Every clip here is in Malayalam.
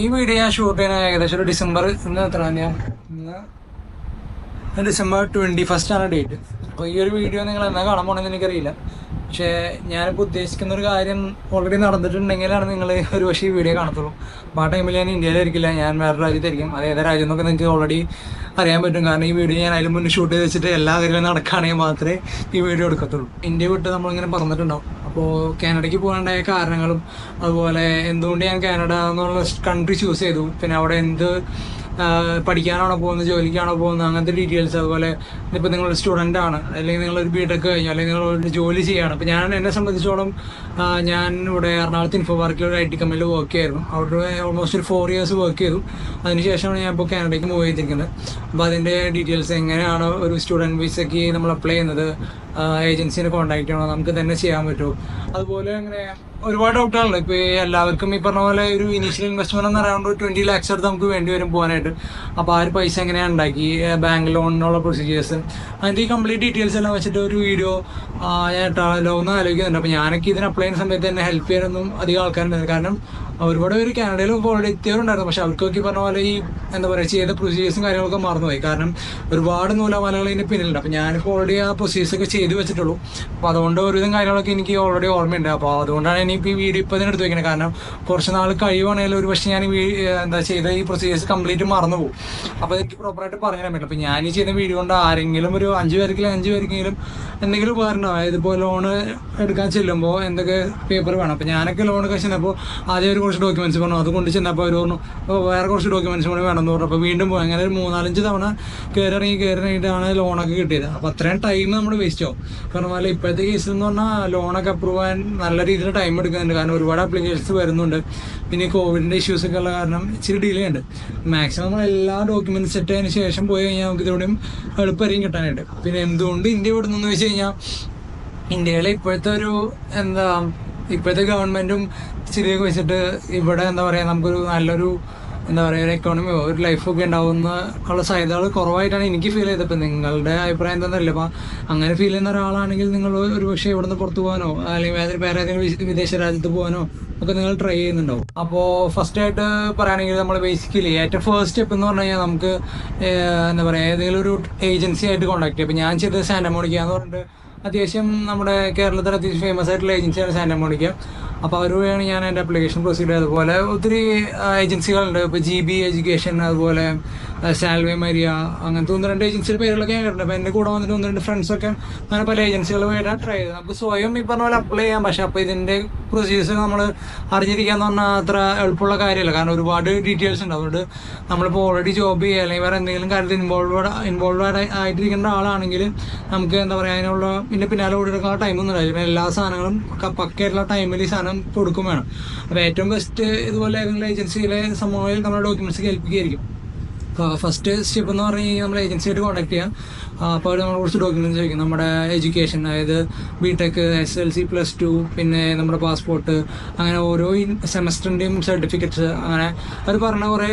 ഈ വീഡിയോ ഞാൻ ഷൂട്ട് ചെയ്യുന്ന ഏകദേശം ഒരു ഡിസംബർ ഇന്ന് എത്ര ഞാൻ ഡിസംബർ ട്വന്റി ഫസ്റ്റ് ആണ് ഡേറ്റ് അപ്പോൾ ഈ ഒരു വീഡിയോ നിങ്ങൾ എന്നാ കാണാൻ പോകണമെന്ന് എനിക്കറിയില്ല. പക്ഷേ ഞാനിപ്പോൾ ഉദ്ദേശിക്കുന്ന ഒരു കാര്യം ഓൾറെഡി നടന്നിട്ടുണ്ടെങ്കിലാണ് നിങ്ങൾ ഒരു പക്ഷേ ഈ വീഡിയോ കാണത്തുള്ളൂ. അപ്പോൾ ആ ടൈമിൽ ഞാൻ ഇന്ത്യയിലായിരിക്കില്ല ഞാൻ വേറെ രാജ്യത്തായിരിക്കും. അത് ഏത് രാജ്യം എന്നൊക്കെ നിങ്ങൾക്ക് ഓൾറെഡി അറിയാൻ പറ്റും. കാരണം ഈ വീഡിയോ ഞാൻ അതിന് മുന്നേ ഷൂട്ട് ചെയ്ത് വെച്ചിട്ട് എല്ലാ കാര്യങ്ങളും നടക്കുകയാണെങ്കിൽ മാത്രമേ ഈ വീഡിയോ എടുക്കത്തുള്ളൂ. ഇന്ത്യ വിട്ട് നമ്മളിങ്ങനെ പറഞ്ഞിട്ടുണ്ടാവും അപ്പോൾ കാനഡയ്ക്ക് പോകാണ്ടായ കാരണങ്ങളും അതുപോലെ എന്തുകൊണ്ട് ഞാൻ കാനഡ എന്നുള്ള കൺട്രി ചൂസ് ചെയ്തു? പിന്നെ അവിടെ എന്ത് പഠിക്കാനാണോ പോകുന്നത് ജോലിക്കാണോ പോകുന്നത് അങ്ങനത്തെ ഡീറ്റെയിൽസ് അതുപോലെ ഇപ്പോൾ നിങ്ങൾ സ്റ്റുഡന്റ് ആണ് അല്ലെങ്കിൽ നിങ്ങളൊരു ബി ടെക് കഴിഞ്ഞു അല്ലെങ്കിൽ നിങ്ങൾ ഒരു ജോലി ചെയ്യുകയാണ് അപ്പോൾ ഞാൻ എന്നെ സംബന്ധിച്ചോളം ഞാൻ ഇവിടെ എറണാകുളത്ത് ഇൻഫോ പാർക്കിൽ ഒരു ഐ ടി കമ്പനിയിൽ വർക്ക് ചെയ്യായിരുന്നു. അവിടെ ഓൾമോസ്റ്റ് ഒരു ഫോർ ഇയേഴ്സ് വർക്ക് ചെയ്തു. അതിനുശേഷമാണ് ഞാൻ ഇപ്പോൾ കാനഡയ്ക്ക് മൂവ് ചെയ്തിരിക്കുന്നത്. അപ്പോൾ അതിന്റെ ഡീറ്റെയിൽസ് എങ്ങനെയാണ് ഒരു സ്റ്റുഡന്റ് വിസയ്ക്ക് നമ്മൾ അപ്ലൈ ചെയ്യുന്നത് ഏജൻസിനെ കോൺടാക്ട് ചെയ്യണോ നമുക്ക് തന്നെ ചെയ്യാൻ പറ്റുമോ? അതുപോലെ അങ്ങനെ ഒരുപാട് ഡൗട്ടുകളുണ്ട് ഇപ്പോൾ ഈ എല്ലാവർക്കും ഈ പറഞ്ഞ പോലെ ഒരു ഇനീഷ്യൽ ഇൻവെസ്റ്റ്മെന്റ് എന്ന് അറൗണ്ട് ട്വന്റി ലാക്സ് അടുത്ത് നമുക്ക് വേണ്ടി വരും പോകാനായിട്ട്. അപ്പോൾ ആ ഒരു പൈസ എങ്ങനെയാണ് ഉണ്ടാക്കി? ബാങ്ക് ലോണിനുള്ള പ്രൊസീജിയേഴ്സ് അതിന്റെ ഈ കംപ്ലീറ്റ് ഡീറ്റെയിൽസ് എല്ലാം വെച്ചിട്ട് ഒരു വീഡിയോ ഞാൻ ഇട്ടാലോ എന്ന് ആലോചിക്കുന്നുണ്ട്. അപ്പോൾ ഞാനൊക്കെ ഇതിന് അപ്ലൈ ചെയ്യുന്ന സമയത്ത് തന്നെ ഹെൽപ്പ് ചെയ്യാനൊന്നും അധികം ആൾക്കാരുണ്ടായിരുന്നു കാരണം ഒരുപാട് പേര് കാനഡയിലും ഓൾറെഡി എത്തിയവരുണ്ടായിരുന്നു. പക്ഷെ അവർക്കൊക്കെ പറഞ്ഞ പോലെ ഈ എന്താ പറയുക ചെയ്ത പ്രൊസീജിയേഴ്സും കാര്യങ്ങളൊക്കെ മറന്നുപോയി. കാരണം ഒരുപാട് നൂലാമാലകൾ ഇതിന്റെ പിന്നിലുണ്ട്. അപ്പോൾ ഞാനിപ്പോൾ ഓൾറെഡി ആ പ്രൊസീജിയേഴ്സൊക്കെ ചെയ്തു വെച്ചിട്ടുള്ളൂ. അപ്പോൾ അതുകൊണ്ട് ഒരുവിധം കാര്യങ്ങളൊക്കെ എനിക്ക് ഓൾറെഡി ഓർമ്മയുണ്ട്. അപ്പോൾ അതുകൊണ്ടാണ് എനിക്ക് ഈ വീഡിയോ ഇപ്പോൾ തന്നെ എടുത്ത് വെക്കുന്നത്. കാരണം കുറച്ച് നാൾ കഴിയുവാണെങ്കിൽ ഒരു പക്ഷേ ഞാൻ ഈ എന്താ ചെയ്ത ഈ പ്രൊസീജിയേഴ്സ് കംപ്ലീറ്റ് മറന്നു പോകും. അപ്പോൾ എനിക്ക് പ്രോപ്പറായിട്ട് പറഞ്ഞു പറ്റില്ല. അപ്പോൾ ഞാൻ ഈ ചെയ്യുന്ന വീഡിയോ കൊണ്ട് ആരെങ്കിലും ഒരു അഞ്ച് പേർക്കെങ്കിലും അഞ്ച് പേർക്കെങ്കിലും എന്തെങ്കിലും ഉപകാരം ഉണ്ടാവും ഇപ്പോൾ ലോൺ എടുക്കാൻ ചെല്ലുമ്പോൾ എന്തൊക്കെ പേപ്പർ വേണം. അപ്പോൾ ഞാനൊക്കെ കഴിച്ചപ്പോൾ ചെന്നപ്പോൾ ആദ്യം ഒരു കുറച്ച് ഡോക്യുമെന്റ്സ് പറഞ്ഞു അത് കൊണ്ട് ചെന്നപ്പോൾ അവർ പറഞ്ഞു "ഓ, വേറെ കുറച്ച് ഡോക്യുമെന്റ്സ് കൂടി വേണമെന്ന് പറഞ്ഞു. അപ്പോൾ വീണ്ടും പോയി. അങ്ങനെ മൂന്നാലഞ്ച് തവണ കയറി ഇറങ്ങി കയറി ഇറങ്ങിയിട്ടാണ് ലോണൊക്കെ കിട്ടിയത്. അപ്പോൾ അത്രയും ടൈം നമ്മൾ വേസ്റ്റ് ആവും. കാരണം പോലെ ഇപ്പോഴത്തെ കേസിൽ എന്ന് പറഞ്ഞാൽ ലോണൊക്കെ അപ്രൂവ് ആകാൻ നല്ല രീതിയിൽ ടൈം എടുക്കുന്നുണ്ട്. കാരണം ഒരുപാട് അപ്ലിക്കേഷൻസ് വരുന്നുണ്ട്. പിന്നെ കോവിഡിന്റെ ഇഷ്യൂസ് ഒക്കെ ഉള്ള കാരണം ഇച്ചിരി ഡിലേ ഉണ്ട്. മാക്സിമം നമ്മൾ എല്ലാ ഡോക്യുമെന്റ്സ് സെറ്റ് ആയതിനു ശേഷം പോയി കഴിഞ്ഞാൽ നമുക്ക് ഇതിലൂടെയും എളുപ്പമായിരിക്കും കിട്ടാനായിട്ട്. പിന്നെ എന്തുകൊണ്ട് ഇന്ത്യ വിടുന്നു വെച്ച് കഴിഞ്ഞാൽ ഇന്ത്യയിലെ ഇപ്പോഴത്തെ ഒരു എന്താ ഇപ്പോഴത്തെ ഗവൺമെന്റും സ്ഥിതിയൊക്കെ വെച്ചിട്ട് ഇവിടെ എന്താ പറയാ നമുക്കൊരു നല്ലൊരു എന്താ പറയുക ഒരു എക്കോണമിയോ ഒരു ലൈഫൊക്കെ ഉണ്ടാവുന്ന ഉള്ള സാധ്യതകൾ കുറവായിട്ടാണ് എനിക്ക് ഫീൽ ചെയ്തത്. ഇപ്പം നിങ്ങളുടെ അഭിപ്രായം എന്താണെന്നല്ല അപ്പം അങ്ങനെ ഫീൽ ചെയ്യുന്ന ഒരാളാണെങ്കിൽ നിങ്ങൾ ഒരു പക്ഷേ നിന്ന് പുറത്തു പോകാനോ അല്ലെങ്കിൽ വേറെ ഏതെങ്കിലും വിദേശ രാജ്യത്ത് പോകാനോ ഒക്കെ നിങ്ങൾ ട്രൈ ചെയ്യുന്നുണ്ടാവും. അപ്പോൾ ഫസ്റ്റ് ആയിട്ട് പറയുകയാണെങ്കിൽ നമ്മൾ ബേസിക്കലി ഏറ്റവും ഫസ്റ്റ് സ്റ്റെപ്പ് എന്ന് പറഞ്ഞു കഴിഞ്ഞാൽ നമുക്ക് എന്താ പറയുക ഏതെങ്കിലും ഒരു ഏജൻസി ആയിട്ട് കോൺടാക്ട് ചെയ്യാം. ഇപ്പം ഞാൻ ചെയ്തത് സാന്റമോണിക്ക എന്ന് പറഞ്ഞിട്ട് അത്യാവശ്യം നമ്മുടെ കേരളത്തിൽ അത്യാവശ്യം ഫേമസ് ആയിട്ടുള്ള ഏജൻസിയാണ് സാന്റമോണിക്ക അപ്പോൾ അവർ വഴിയാണ് ഞാൻ എന്റെ അപ്ലിക്കേഷൻ പ്രൊസീഡ് ചെയ്തത് അതുപോലെ ഒത്തിരി ഏജൻസികളുണ്ട് ഇപ്പോൾ ജി ബി എഡ്യൂക്കേഷൻ അതുപോലെ സാൽവേ മരിയ അങ്ങനത്തെ ഒന്ന് രണ്ട് ഏജൻസിയുടെ പേരുകളൊക്കെ കേട്ടിട്ടുണ്ട്. അപ്പോൾ എന്റെ കൂടെ വന്നിട്ട് ഒന്ന് രണ്ട് ഫ്രണ്ട്സൊക്കെ അങ്ങനെ പല ഏജൻസികൾ പോയിട്ടാണ് ട്രൈ ചെയ്തത് നമുക്ക് സ്വയം ഈ പറഞ്ഞ പോലെ അപ്ലൈ ചെയ്യാം. പക്ഷേ അപ്പോൾ ഇതിന്റെ പ്രൊസീജിയേഴ്സ് നമ്മൾ അറിഞ്ഞിരിക്കാന്ന് പറഞ്ഞാൽ അത്ര എളുപ്പമുള്ള കാര്യമല്ല. കാരണം ഒരുപാട് ഡീറ്റെയിൽസ് ഉണ്ട്. അതുകൊണ്ട് നമ്മളിപ്പോൾ ഓൾറെഡി ജോബ് ചെയ്യുക അല്ലെങ്കിൽ വേറെ എന്തെങ്കിലും കാര്യത്തിൽ ഇൻവോൾവ് ഇൻവോൾവ് ആയിട്ടിരിക്കേണ്ട ആളാണെങ്കിൽ നമുക്ക് എന്താ പറയുക അതിനുള്ള പിന്നെ പിന്നാലെ കൊടുക്കുന്ന ടൈമൊന്നും പിന്നെ എല്ലാ സാധനങ്ങളും പക്കയായിട്ടുള്ള ടൈമിൽ ഈ സാധനം കൊടുക്കും വേണം. അപ്പോൾ ഏറ്റവും ബെസ്റ്റ് ഇതുപോലെ ഏതെങ്കിലും ഏജൻസിയിലെ സംഭവങ്ങളിൽ നമ്മുടെ ഡോക്യുമെന്റ്സ് ഏൽപ്പിക്കുകയായിരിക്കും ഫസ്റ്റ് സ്റ്റെപ്പ് എന്ന് പറഞ്ഞു കഴിഞ്ഞാൽ നമ്മൾ ഏജൻസിയായിട്ട് കോൺടാക്ട് ചെയ്യാം. അപ്പോൾ അവർ നമ്മളെ കുറച്ച് ഡോക്യുമെന്റ്സ് ചോദിക്കും. നമ്മുടെ എഡ്യൂക്കേഷൻ അതായത് B Tech S L C plus two പിന്നെ നമ്മുടെ പാസ്പോർട്ട് അങ്ങനെ ഓരോ സെമസ്റ്ററിന്റെയും സർട്ടിഫിക്കറ്റ്സ് അങ്ങനെ അവർ പറഞ്ഞ കുറേ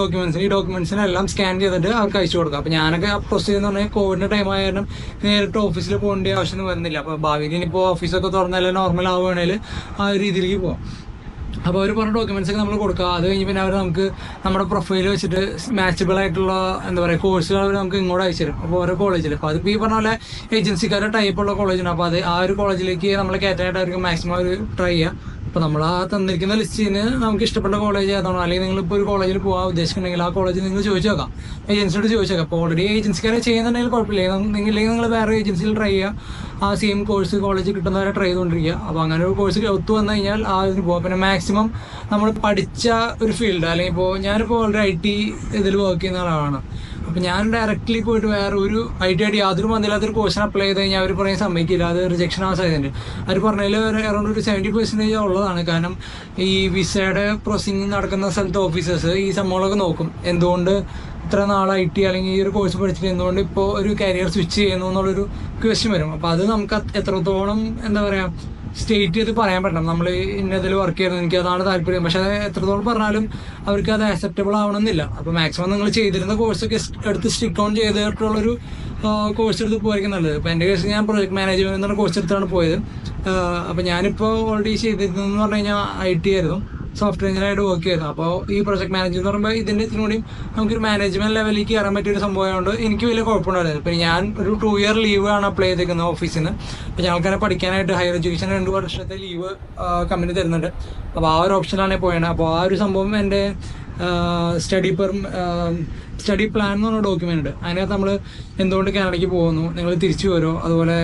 ഡോക്യുമെന്റ്സ് ഈ ഡോക്യുമെന്റ്സിനെല്ലാം സ്കാൻ ചെയ്തിട്ട് അവർക്ക് അയച്ചു കൊടുക്കുക അപ്പോൾ ഞാനൊക്കെ പ്രൊസീജർ ചെയ്യുന്ന പറഞ്ഞാൽ കോവിഡിന്റെ ടൈം ആയ കാരണം നേരിട്ട് ഓഫീസിൽ പോകേണ്ട ആവശ്യമൊന്നും വരുന്നില്ല. അപ്പോൾ ഭാവിയിൽ ഇനിയിപ്പോൾ ഓഫീസൊക്കെ തുറന്നാലും നോർമൽ ആവുകയാണെങ്കിൽ ആ ഒരു രീതിയിലേക്ക് പോകാം അപ്പോൾ അവർ പറഞ്ഞ ഡോക്യുമെന്റ്സ് ഒക്കെ നമ്മൾ കൊടുക്കുക. അത് കഴിഞ്ഞ് പിന്നെ അവർ നമുക്ക് നമ്മുടെ പ്രൊഫൈൽ വെച്ചിട്ട് മാച്ചബിൾ ആയിട്ടുള്ള എന്താ പറയുക കോഴ്സുകൾ അവർ നമുക്ക് ഇങ്ങോട്ട് അയച്ചു തരും. അപ്പോൾ ഓരോ കോളേജിൽ അപ്പോൾ അതിപ്പോൾ ഈ പറഞ്ഞ പോലെ ഏജൻസിക്കാരുടെ ടൈപ്പുള്ള കോളേജാണ് അപ്പോൾ അത് ആ ഒരു കോളേജിലേക്ക് നമ്മൾ കയറ്റാനായിട്ട് അവർക്ക് മാക്സിമം അവർ ട്രൈ ചെയ്യുക. അപ്പോൾ നമ്മൾ ആ തന്നിരിക്കുന്ന ലിസ്റ്റിന് നമുക്ക് ഇഷ്ടപ്പെട്ട കോളേജ് ഏതാണോ? അല്ലെങ്കിൽ നിങ്ങൾ ഇപ്പോൾ ഒരു കോളേജിൽ പോകാൻ ഉദ്ദേശിക്കുന്നുണ്ടെങ്കിൽ ആ കോളേജിൽ നിങ്ങൾ ചോദിച്ചു നോക്കാം. ഏജൻസിയോട് ചോദിച്ചു നോക്കാം. അപ്പോൾ ഓൾറെഡി ഏജൻസിക്കാരെ ചെയ്യുന്നുണ്ടെങ്കിൽ കുഴപ്പമില്ല. നിങ്ങൾ നിങ്ങൾ വേറെ ഏജൻസിയിൽ ട്രൈ ചെയ്യുക. ആ സെയിം കോഴ്സ് കോളേജിൽ കിട്ടുന്നവരെ ട്രൈ ചെയ്തുകൊണ്ടിരിക്കുക. അപ്പോൾ അങ്ങനെ ഒരു കോഴ്സ് ഒത്തു വന്നു കഴിഞ്ഞാൽ ആ ഇതിന് പോകാം പിന്നെ മാക്സിമം നമ്മൾ പഠിച്ച ഒരു ഫീൽഡ് അല്ലെങ്കിൽ ഇപ്പോൾ ഞാനിപ്പോൾ ഓൾറെഡി ഐ ടി ഇതിൽ വർക്ക് ചെയ്യുന്ന ആളാണ് അപ്പോൾ ഞാൻ ഡയറക്റ്റ്ലി പോയിട്ട് വേറെ ഒരു ഐ ടി ആയിട്ട് യാതൊരു ഒരു കോഴ്സിന് അപ്ലൈ ചെയ്ത് കഴിഞ്ഞാൽ അവർ പറയാൻ സമ്മതിക്കില്ല അത് റിജക്ഷൻ ആവാൻ സാധ്യതയുണ്ട്. അവർ പറഞ്ഞതിൽ അറൗണ്ട് ഒരു സെവന്റി പെർസെന്റേജ് ഉള്ളതാണ്. കാരണം ഈ വിസയുടെ പ്രോസസ്സിങ് നടക്കുന്ന സ്ഥലത്ത് ഓഫീസേഴ്സ് ഈ സംഭവങ്ങളൊക്കെ നോക്കും. എന്തുകൊണ്ട് ഇത്ര നാൾ ഐ ടി അല്ലെങ്കിൽ ഈ ഒരു കോഴ്സ് പഠിച്ചിട്ട് എന്തുകൊണ്ട് ഇപ്പോൾ ഒരു കരിയർ സ്വിച്ച് ചെയ്യുന്നു എന്നുള്ളൊരു ക്വസ്റ്റ്യൻ വരും. അപ്പോൾ അത് നമുക്ക് എത്രത്തോളം എന്താ പറയുക സ്റ്റേറ്റ് ചെയ്ത് പറയാൻ പറ്റണം. നമ്മൾ ഇന്നതിൽ വർക്ക് ചെയ്യുന്നത് എനിക്ക് അതാണ് താല്പര്യം. പക്ഷെ എത്രത്തോളം പറഞ്ഞാലും അവർക്ക് അത് ആക്സെപ്റ്റബിൾ ആവണമെന്നില്ല. അപ്പോൾ മാക്സിമം നിങ്ങൾ ചെയ്തിരുന്ന കോഴ്സൊക്കെ എടുത്ത് സ്റ്റിക്ക് ഓൺ ചെയ്തിട്ടുള്ളൊരു കോഴ്സ് എടുത്ത് പോയിരിക്കും നല്ലത്. ഇപ്പോൾ എന്റെ കേസ് ഞാൻ പ്രൊജക്ട് മാനേജ്മെന്റ് എന്ന കോഴ്സ് എടുത്താണ് പോയത്. അപ്പോൾ ഞാനിപ്പോൾ ഓൾറെഡി ചെയ്തിരുന്നതെന്ന് പറഞ്ഞു കഴിഞ്ഞാൽ ഐ ടി ആയിരുന്നു. സോഫ്റ്റ്വെയർ എഞ്ചിനായിട്ട് വർക്ക് ചെയ്യുന്നത് അപ്പോൾ ഈ പ്രൊജക്ട് മാനേജർ എന്ന് പറയുമ്പോൾ ഇതിന്റെ കൂടി നമുക്കൊരു മാനേജ്മെന്റ് ലെവലിലേക്ക് കയറാൻ പറ്റിയൊരു സംഭവമായതുകൊണ്ട് എനിക്ക് വലിയ കുഴപ്പമുണ്ടായിരുന്നു ഇപ്പം ഞാൻ ഒരു ടു ഇയർ ലീവ് ആണ് അപ്ലൈ ചെയ്തിരിക്കുന്നത് ഓഫീസിൽ നിന്ന് അപ്പോൾ ഞങ്ങൾക്കങ്ങനെ പഠിക്കാനായിട്ട് ഹയർ എഡ്യൂക്കേഷൻ രണ്ട് വർഷത്തെ ലീവ് കമ്പനി തരുന്നുണ്ട്. അപ്പോൾ ആ ഒരു ഓപ്ഷനിലാണ് പോയത്. അപ്പോൾ ആ ഒരു സംഭവം എന്റെ സ്റ്റഡി പെർ സ്റ്റഡി പ്ലാൻ എന്ന് പറഞ്ഞ ഡോക്യുമെന്റ് ഉണ്ട്. അതിനകത്ത് നമ്മൾ എന്തുകൊണ്ട് കാനഡയ്ക്ക് പോകുന്നു നിങ്ങൾ തിരിച്ചു വരുമോ അതുപോലെ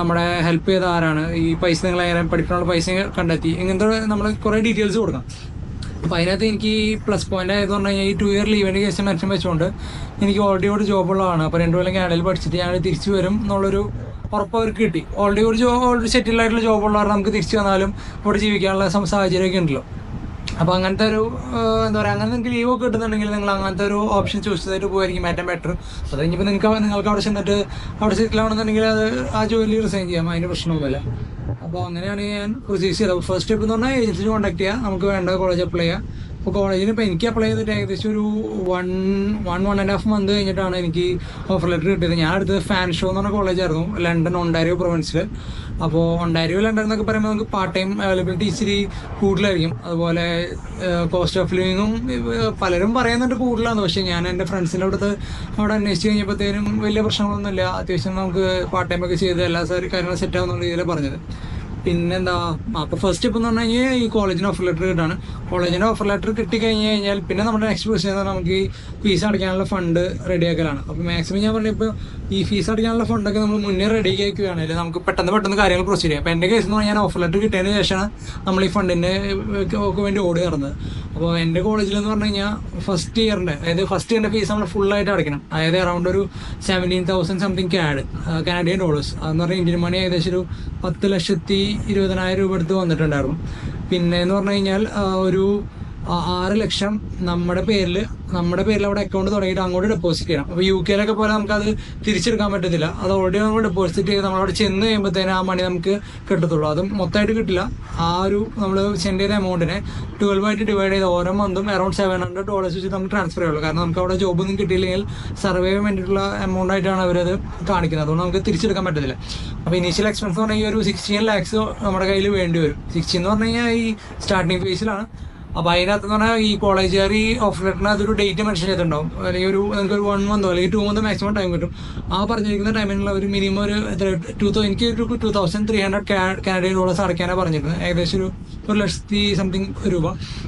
നമ്മുടെ ഹെൽപ്പ് ചെയ്ത ആരാണ് ഈ പൈസ നിങ്ങൾ എങ്ങനെ പഠിക്കാനുള്ള പൈസ കണ്ടെത്തി ഇങ്ങനത്തെ നമ്മൾ കുറേ ഡീറ്റെയിൽസ് കൊടുക്കണം അപ്പോൾ അതിനകത്ത് എനിക്ക് പ്ലസ് പോയിന്റ് ആയത് പറഞ്ഞു കഴിഞ്ഞാൽ ഈ ടു ഇയർ ലീവിന്റെ കേസ് മെൻഷൻ വെച്ചുകൊണ്ട് എനിക്ക് ഓൾറെഡി ഒരു ജോബുള്ളതാണ് അപ്പോൾ രണ്ട് കൊല്ലം കാനഡയിൽ പഠിച്ചിട്ട് ഞാൻ തിരിച്ചു വരും എന്നുള്ളൊരു ഉറപ്പ് അവർക്ക് കിട്ടി. ഓൾറെഡി ഒരു ജോബ് ഓൾറെഡി സെറ്റിൽ ആയിട്ടുള്ള ജോബുള്ള കാരണം നമുക്ക് തിരിച്ചു വന്നാലും അവിടെ ജീവിക്കാനുള്ള സാഹചര്യമൊക്കെ ഉണ്ടല്ലോ. അപ്പോൾ അങ്ങനത്തെ ഒരു എന്താ പറയുക അങ്ങനെ നിങ്ങൾക്ക് ലീവ് ഒക്കെ കിട്ടുന്നുണ്ടെങ്കിൽ നിങ്ങൾ അങ്ങനത്തെ ഒരു ഓപ്ഷൻ ചൂസ് ചെയ്തിട്ട് പോയിരിക്കും ഏറ്റവും ബെറ്റർ അത് കഴിഞ്ഞപ്പോൾ നിങ്ങൾക്ക് നിങ്ങൾക്ക് അവിടെ ചെന്നിട്ട് അവിടെ സെറ്റിൽ ആവണമെന്നുണ്ടെങ്കിൽ അത് ആ ജോലി റിസൈൻ ചെയ്യാം അതിന് പ്രശ്നമൊന്നുമില്ല. അപ്പോൾ അങ്ങനെയാണ് ഞാൻ പ്രൊസീസ് ചെയ്തത്. ഫസ്റ്റ് സ്റ്റെപ്പ് എന്ന് പറഞ്ഞാൽ ഏജൻസി കോൺടാക്ട് ചെയ്യാം. നമുക്ക് വേണ്ട കോളേജ് അപ്ലൈ ചെയ്യുക അപ്പോൾ കോളേജിന് ഇപ്പോൾ എനിക്ക് അപ്ലൈ ചെയ്തിട്ട് ഏകദേശം ഒരു one one one and half month കഴിഞ്ഞിട്ടാണ് എനിക്ക് ഓഫർ ലെറ്റർ കിട്ടിയത്. ഞാൻ അടുത്തത് ഫാൻ ഷോ എന്ന് പറഞ്ഞ കോളേജായിരുന്നു ലണ്ടൻ ഒണ്ടാരിയോ പ്രൊവിൻസിൽ അപ്പോൾ ഒണ്ടാരിയോ ലണ്ടൻ എന്നൊക്കെ പറയുമ്പോൾ നമുക്ക് പാർട്ട് ടൈം അവൈലബിലിറ്റി ഇച്ചിരി കൂടുതലായിരിക്കും. അതുപോലെ കോസ്റ്റ് ഓഫ് ലിവിങ്ങും പലരും പറയുന്നുണ്ട് കൂടുതലാണ് പക്ഷേ ഞാൻ എന്റെ ഫ്രണ്ട്സിന്റെ അടുത്ത് അവിടെ അന്വേഷിച്ച് കഴിഞ്ഞപ്പോഴത്തേനും വലിയ പ്രശ്നങ്ങളൊന്നുമില്ല. അത്യാവശ്യം നമുക്ക് പാർട്ട് ടൈമൊക്കെ ചെയ്ത് എല്ലാ കാര്യങ്ങളും സെറ്റ് ആവുന്ന രീതിയിലാണ് പറഞ്ഞത്. പിന്നെന്താ അപ്പോൾ ഫസ്റ്റ് സ്റ്റെപ്പ് എന്ന് പറഞ്ഞു കഴിഞ്ഞാൽ ഈ കോളേജിന് ഓഫർ ലെറ്റർ കിട്ടാണ്. കോളേജിന്റെ ഓഫർ ലെറ്റർ കിട്ടി കഴിഞ്ഞു കഴിഞ്ഞാൽ പിന്നെ നമ്മുടെ നെക്സ്റ്റ് പ്രൊസീജർ എന്ന് പറഞ്ഞാൽ നമുക്ക് ഈ ഫീസ് അടയ്ക്കാനുള്ള ഫണ്ട് റെഡിയാക്കലാണ് അപ്പോൾ മാക്സിമം ഞാൻ പറഞ്ഞു ഇപ്പൊ ഈ ഫീസ് അടയ്ക്കാനുള്ള ഫണ്ടൊക്കെ നമ്മൾ മുന്നേ റെഡി ആക്കുകയാണെങ്കിൽ നമുക്ക് പെട്ടെന്ന് പെട്ടെന്ന് കാര്യങ്ങൾ പ്രൊസീഡ് ചെയ്യാം. അപ്പോൾ എന്റെ കേസ് എന്ന് പറഞ്ഞാൽ ഞാൻ ഓഫർ ലെറ്റർ കിട്ടിയതിന് ശേഷമാണ് നമ്മൾ ഈ ഫണ്ടിന്റെ വേണ്ടി ഓടി ഇറങ്ങുന്നത് അപ്പോൾ എന്റെ കോളേജിൽ എന്ന് പറഞ്ഞു കഴിഞ്ഞാൽ ഫസ്റ്റ് ഇയറിന്റെ അതായത് ഫസ്റ്റ് ഇയറിന്റെ ഫീസ് നമ്മൾ ഫുള്ളായിട്ട് അടയ്ക്കണം. അതായത് അറൗണ്ട് ഒരു seventeen thousand something CAD Canadian dollars അതെന്ന് പറഞ്ഞാൽ ഇന്ത്യൻ മണി ഏകദേശം ഒരു പത്ത് ലക്ഷത്തി ഇരുപതിനായിരം രൂപ എടുത്ത് വന്നിട്ടുണ്ടായിരുന്നു. പിന്നെ എന്ന് പറഞ്ഞു കഴിഞ്ഞാൽ ഒരു ആ- ആറ് ലക്ഷം നമ്മുടെ പേരിൽ നമ്മുടെ പേരിൽ അവിടെ അക്കൗണ്ട് തുടങ്ങിയിട്ട് അങ്ങോട്ട് ഡെപ്പോസിറ്റ് ചെയ്യണം. അപ്പോൾ യു കെയിലൊക്കെ പോലെ നമുക്കത് തിരിച്ചെടുക്കാൻ പറ്റത്തില്ല. അത് ഓൾറെഡി നമ്മൾ ഡെപ്പോസിറ്റ് ചെയ്ത് നമ്മളവിടെ ചെന്ന് കഴിയുമ്പോഴത്തേനും ആ മണി നമുക്ക് കിട്ടത്തുള്ളൂ. അതും മൊത്തമായിട്ട് കിട്ടില്ല. ആ ഒരു നമ്മൾ സെൻഡ് ചെയ്ത എമൗണ്ടിനെ ട്വൽവ് ആയിട്ട് ഡിവൈഡ് ചെയ്ത് ഓരോ മന്തും അറൗണ്ട് സെവൻ ഹൺഡ്രഡ് ഡോളേഴ്സ് വെച്ച് നമുക്ക് ട്രാൻസ്ഫർ ചെയ്യുള്ളൂ. കാരണം നമുക്ക് അവിടെ ജോബൊന്നും കിട്ടിയില്ലെങ്കിൽ സർവേ വേണ്ടിയിട്ടുള്ള എമൗണ്ട് ആയിട്ടാണ് അവരത് കാണിക്കുന്നത്. അതുകൊണ്ട് നമുക്ക് തിരിച്ചെടുക്കാൻ പറ്റത്തില്ല. അപ്പോൾ ഇനീഷ്യൽ എക്സ്പെൻസ് പറഞ്ഞാൽ ഈ ഒരു സിക്സ്റ്റീൻ ലാക്സ് നമ്മുടെ കയ്യിൽ വേണ്ടി വരും. സിക്സ്റ്റീൻ എന്ന് പറഞ്ഞു കഴിഞ്ഞാൽ ഈ സ്റ്റാർട്ടിംഗ് ഫേസിലാണ് അപ്പോൾ അതിനകത്ത് പറഞ്ഞാൽ ഈ കോളേജുകാർ ഈ ഓഫർ ലെറ്ററിന് അതൊരു ഡേറ്റ് മെൻഷൻ ചെയ്തിട്ടുണ്ടാവും. അല്ലെങ്കിൽ ഒരു നിങ്ങൾക്ക് ഒരു വൺ മന്ത് അല്ലെങ്കിൽ ടു മന്ത് മാക്സിമം ടൈം കിട്ടും. ആ പറഞ്ഞിരിക്കുന്ന ടൈമിനുള്ള ഒരു മിനിമം ഒരു ടു തൗ എനിക്ക് ഒരു two thousand three hundred Canadian dollars അടയ്ക്കാനാണ് പറഞ്ഞിരുന്നത്. ഏകദേശം ഒരു ഒരു ലക്ഷത്തി സംതിങ് രൂപ.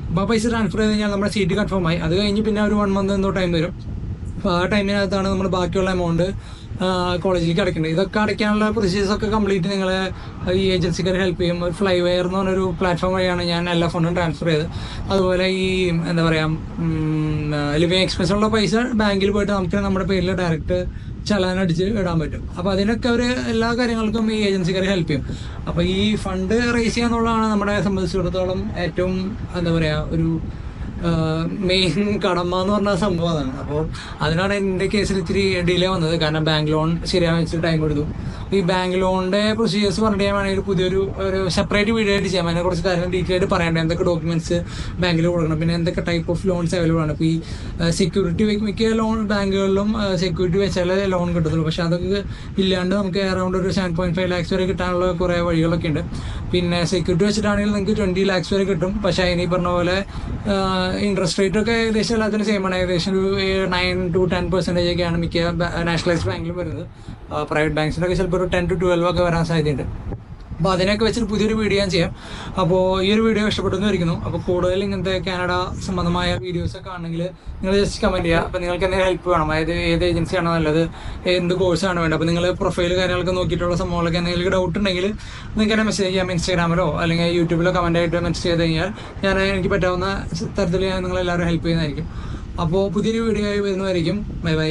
അപ്പോൾ ആ പൈസ ട്രാൻസ്ഫർ ചെയ്ത് കഴിഞ്ഞാൽ നമ്മുടെ സീറ്റ് കൺഫേം ആയി. അത് കഴിഞ്ഞ് പിന്നെ ഒരു വൺ മന്ത് എന്തോ ടൈം വരും. അപ്പോൾ ആ ടൈമിനകത്താണ് നമ്മൾ ബാക്കിയുള്ള എമൗണ്ട് കോളേജിലേക്ക് അടയ്ക്കുന്നത് ഇതൊക്കെ അടയ്ക്കാനുള്ള പ്രൊസീജിയേഴ്സ് ഒക്കെ കംപ്ലീറ്റ് നിങ്ങൾ ഈ ഏജൻസിക്കാർ ഹെൽപ്പ് ചെയ്യും. ഫ്ലൈ വെയർ എന്ന് പറഞ്ഞൊരു പ്ലാറ്റ്ഫോം വഴിയാണ് ഞാൻ എല്ലാ ഫണ്ടും ട്രാൻസ്ഫർ ചെയ്ത് അതുപോലെ ഈ എന്താ പറയുക ലിവിങ് എക്സ്പെൻസ് ഉള്ള പൈസ ബാങ്കിൽ പോയിട്ട് നമുക്ക് നമ്മുടെ പേരിൽ ഡയറക്റ്റ് ചലാനടിച്ച് ഇടാൻ പറ്റും. അപ്പോൾ അതിനൊക്കെ അവർ എല്ലാ കാര്യങ്ങൾക്കും ഈ ഏജൻസിക്കാർ ഹെൽപ്പ് ചെയ്യും. അപ്പോൾ ഈ ഫണ്ട് റേസ് ചെയ്യാന്നുള്ളതാണ് നമ്മളെ സംബന്ധിച്ചിടത്തോളം ഏറ്റവും എന്താ പറയുക ഒരു മെയിൻ കടമ എന്ന് പറഞ്ഞ സംഭവം അതാണ്. അപ്പോൾ അതിനാണ് എന്റെ കേസിൽ ഇത്തിരി ഡിലേ വന്നത്. കാരണം ബാങ്ക് ലോൺ ശരിയാവാൻ വെച്ചിട്ട് ടൈം കൊടുത്തു ഈ ബാങ്ക് ലോണിന്റെ പ്രൊസീജിയേഴ്സ് പറഞ്ഞിട്ട് ഞാൻ വേണമെങ്കിൽ പുതിയൊരു ഒരു സെപ്പറേറ്റ് വീഡിയോ ആയിട്ട് ചെയ്യാം. അതിനെ കുറച്ച് കാര്യങ്ങൾ ഡീറ്റെയിൽ ആയിട്ട് പറയേണ്ടത് എന്തൊക്കെ ഡോക്യുമെന്റ്സ് ബാങ്കിൽ കൊടുക്കണം. പിന്നെ എന്തൊക്കെ ടൈപ്പ് ഓഫ് ലോൺസ് അവൈലബിൾ ആണ്. ഇപ്പോൾ ഈ സെക്യൂരിറ്റി മിക്ക ലോൺ ബാങ്കുകളിലും സെക്യൂരിറ്റി വെച്ചാലേ ലോൺ കിട്ടത്തുള്ളൂ. പക്ഷേ അതൊക്കെ ഇല്ലാണ്ട് നമുക്ക് അറൗണ്ട് ഒരു സെവൻ പോയിന്റ് ഫൈവ് ലാക്സ് വരെ കിട്ടാനുള്ള കുറേ വഴികളൊക്കെ ഉണ്ട്. പിന്നെ സെക്യൂരിറ്റി വെച്ചിട്ടാണെങ്കിൽ നിങ്ങൾക്ക് ട്വന്റി ലാക്സ് വരെ കിട്ടും. പക്ഷേ അതിനീ പറഞ്ഞ പോലെ ഇൻട്രസ്റ്റ് റേറ്റ് ഒക്കെ ഏകദേശം എല്ലാത്തിനും സെയിം ആണ്. ഏകദേശം ഒരു നയൻ ടു ടെൻ പെർസെന്റേജ് ഒക്കെയാണ് മിക്ക നാഷണലൈസ്ഡ് ബാങ്കിലും വരുന്നത്. പ്രൈവറ്റ് ബാങ്ക്സിനൊക്കെ ചിലപ്പോൾ ഒരു ടെൻ ടു ട്വൽവ് ഒക്കെ വരാൻ സാധ്യതയുണ്ട്. അപ്പോൾ അതിനൊക്കെ വെച്ചിട്ട് പുതിയൊരു വീഡിയോ ഞാൻ ചെയ്യാം. അപ്പോൾ ഈ ഒരു വീഡിയോ ഇഷ്ടപ്പെട്ടെന്ന് വരിക്കുന്നു അപ്പോൾ കൂടുതൽ ഇങ്ങനത്തെ കാനഡ സംബന്ധമായ വീഡിയോസൊക്കെ ആണെങ്കിൽ നിങ്ങൾ ജസ്റ്റ് കമന്റ് ചെയ്യുക. അപ്പോൾ നിങ്ങൾക്ക് എന്തെങ്കിലും ഹെൽപ്പ് വേണം. അതായത് ഏത് ഏജൻസിയാണ് നല്ലത് എന്ത് കോഴ്സാണ് വേണ്ടത്. അപ്പോൾ നിങ്ങൾ പ്രൊഫൈൽ കാര്യങ്ങളൊക്കെ നോക്കിയിട്ടുള്ള സംഭവങ്ങളൊക്കെ എന്തെങ്കിലും ഡൗട്ട് ഉണ്ടെങ്കിൽ നിങ്ങൾക്ക് എന്നെ മെസ്സേജ് ചെയ്യാം. ഇൻസ്റ്റാഗ്രാമിലോ അല്ലെങ്കിൽ യൂട്യൂബിലോ കമന്റ് ആയിട്ട് മെസ്സേജ് ചെയ്ത് കഴിഞ്ഞാൽ ഞാൻ എനിക്ക് പറ്റാവുന്ന തരത്തിൽ ഞാൻ നിങ്ങളെല്ലാവരും ഹെൽപ്പ് ചെയ്യുന്നതായിരിക്കും. അപ്പോൾ പുതിയൊരു വീഡിയോ ആയി വരുന്നതായിരിക്കും ബൈ ബൈ